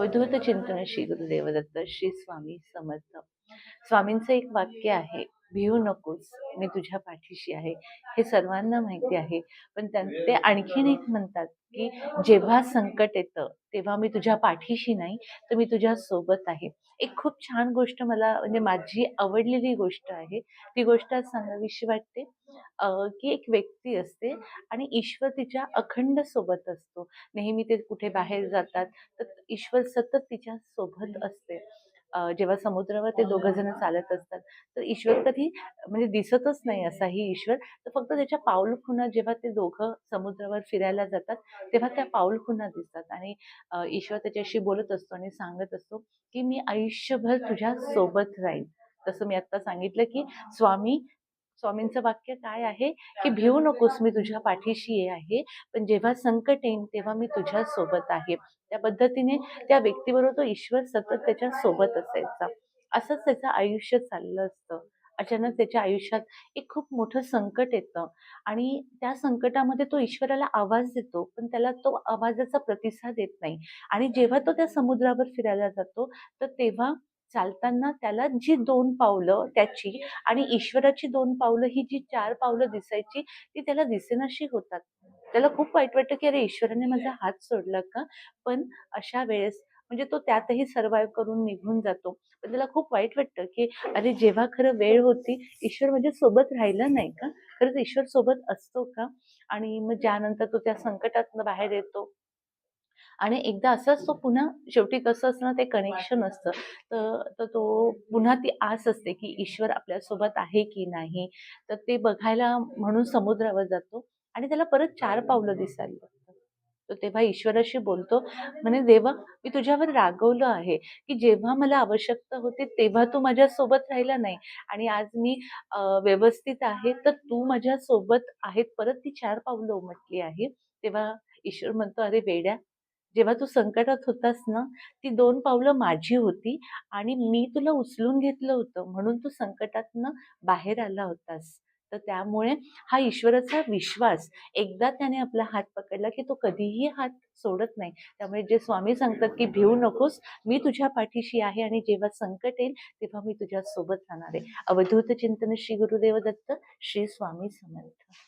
अवधूत चिंतन श्री गुरुदेवदत्त श्री स्वामी समर्थ. स्वामींचं एक वाक्य आहे भिवू नकोस मी तुझ्या पाठीशी आहे. हे सर्वांना माहिती आहे पण त्यां ते आणखीन एक म्हणतात की जेव्हा संकट येतं तेव्हा मी तुझ्या पाठीशी नाही तर मी तुझ्या सोबत आहे. एक खूप छान गोष्ट मला म्हणजे माझी आवडलेली गोष्ट आहे. ती गोष्ट आज सांगावीशी वाटते की एक व्यक्ती असते आणि ईश्वर तिच्या अखंड सोबत असतो. नेहमी ते कुठे बाहेर जातात तर ईश्वर सतत तिच्या सोबत असते. जेव्हा समुद्रावर ते दोघं जण चालत असतात तर ईश्वर कधी म्हणजे दिसतच नाही असाही ईश्वर. तर फक्त त्याच्या पाऊलखुणा जेव्हा ते दोघं समुद्रावर फिरायला जातात तेव्हा त्या पाऊलखुणा दिसतात. आणि ईश्वर त्याच्याशी बोलत असतो आणि सांगत असतो की मी आयुष्यभर तुझ्या सोबत राहील तसं मी आता सांगितलं की स्वामी स्वामींचं वाक्य काय आहे? की भिवू नकोस मी तुझ्या पाठीशी आहे पण जेव्हा संकट येईन तेव्हा मी तुझ्या सोबत आहे. त्या पद्धतीने त्या व्यक्तीबरोबर तो ईश्वर सतत त्याच्या सोबत असायचा. असंच त्याचं आयुष्य चाललं असतं. अचानक त्याच्या आयुष्यात एक खूप मोठं संकट येतं. आणि त्या संकटामध्ये तो ईश्वराला आवाज देतो पण त्याला तो आवाजाचा प्रतिसाद येत नाही. आणि जेव्हा तो त्या समुद्रावर फिरायला जातो तर तेव्हा चालताना त्याला जी दोन पावलं त्याची आणि ईश्वराची दोन पावलं ही जी चार पावलं दिसायची ती त्याला दिसेनाशी होतात. त्याला खूप वाईट वाटतं की अरे ईश्वराने माझा हात सोडला का? पण अशा वेळेस म्हणजे तो त्यातही सर्वाइव्ह करून निघून जातो. पण त्याला खूप वाईट वाटतं की अरे जेव्हा खरं वेळ होती ईश्वर म्हणजे सोबत राहिला नाही का? खरंच ईश्वर सोबत असतो का? आणि मग ज्यानंतर तो त्या संकटातनं बाहेर येतो. आणि एकदा असंच तो पुन्हा शेवटी कसं असतं ते कनेक्शन असतं. तर तर तो पुन्हा ती आस असते की ईश्वर आपल्यासोबत आहे की नाही? तर ते बघायला म्हणून समुद्रावर जातो आणि त्याला परत चार पावलं दिसायला लागतात. तो तेव्हा ईश्वराशी बोलतो म्हणे देवा मी तुझ्यावर रागवलं आहे की जेव्हा मला आवश्यकता होती तेव्हा तू माझ्या सोबत राहिला नाही आणि आज मी व्यवस्थित आहे तर तू माझ्या सोबत आहेत. परत ती चार पावलं उमटली आहे. तेव्हा ईश्वर म्हणतो अरे वेड्या जेव्हा तू संकटात होतास ना ती दोन पावलं माझी होती आणि मी तुला उचलून घेतलं होतं. म्हणून तू संकटातनं बाहेर आला होतास. तर त्यामुळे हा ईश्वराचा विश्वास एकदा त्याने आपला हात पकडला की तो कधीही हात सोडत नाही. त्यामुळे जे स्वामी सांगतात की भिवू नकोस मी तुझ्या पाठीशी आहे आणि जेव्हा संकट येईल तेव्हा मी तुझ्या सोबत राहणार आहे. अवधूत चिंतन श्री गुरुदेव दत्त श्री स्वामी समर्थ.